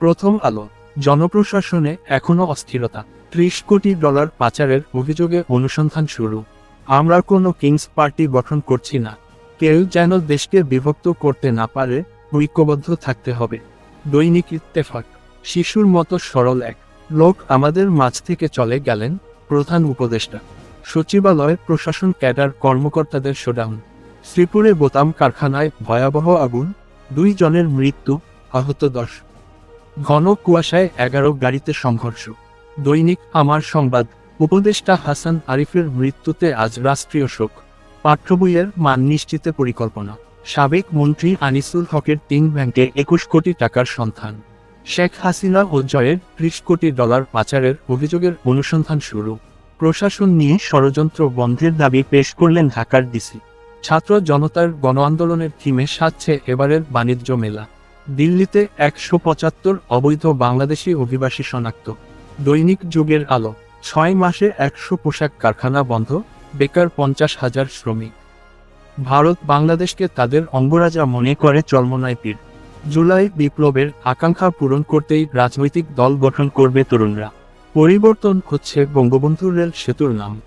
প্রথম আলো, জনপ্রশাসনে এখনও অস্থিরতা। ত্রিশ কোটি ডলার পাচারের অভিযোগে অনুসন্ধান শুরু। আমরা কোনো কিংস পার্টি গঠন করছি না। কেউ যেন দেশকে বিভক্ত করতে না পারে, ঐক্যবদ্ধ থাকতে হবে। দৈনিক ইত্তেফাক, শিশুর মতো সরল এক। লোক আমাদের মাঝ থেকে চলে গেলেন, প্রধান উপদেষ্টা। সচিবালয়, প্রশাসন, ক্যাডার, কর্মকর্তাদের শোডাউন। শ্রীপুরে বোতাম কারখানায় ভয়াবহ আগুন দুই জনের মৃত্যু, আহত দশ। ঘন কুয়াশায় এগারো গাড়িতে সংঘর্ষ। দৈনিক আমার সংবাদ। উপদেষ্টা হাসান আরিফের মৃত্যুতে আজ রাষ্ট্রীয় শোক। পাঠ্যবইয়ের মান নিশ্চিতে পরিকল্পনা। সাবেক মন্ত্রী আনিসুল হকের তিন ব্যাংকে একুশ কোটি টাকার সন্ধান। শেখ হাসিনা ও জয়ের ত্রিশ কোটি ডলার পাচারের অভিযোগের অনুসন্ধান শুরু। প্রশাসন নিয়ে ষড়যন্ত্র বন্ধের দাবি পেশ করলেন ঢাকার ডিসি। ছাত্র জনতার গণ আন্দোলনের থিমে সাজছে এবারের বাণিজ্য মেলা। দিল্লিতে একশো পঁচাত্তর অবৈধ বাংলাদেশি অভিবাসী শনাক্ত। দৈনিক যুগের আলো, ছয় মাসে একশো পোশাক কারখানা বন্ধ, বেকার পঞ্চাশ হাজার শ্রমিক। ভারত বাংলাদেশকে তাদের অঙ্গরাজা মনে করে চলমনায় পীর। জুলাই বিপ্লবের আকাঙ্ক্ষা পূরণ করতেই রাজনৈতিক দল গঠন করবে তরুণরা। পরিবর্তন হচ্ছে বঙ্গবন্ধু রেল সেতুর নাম।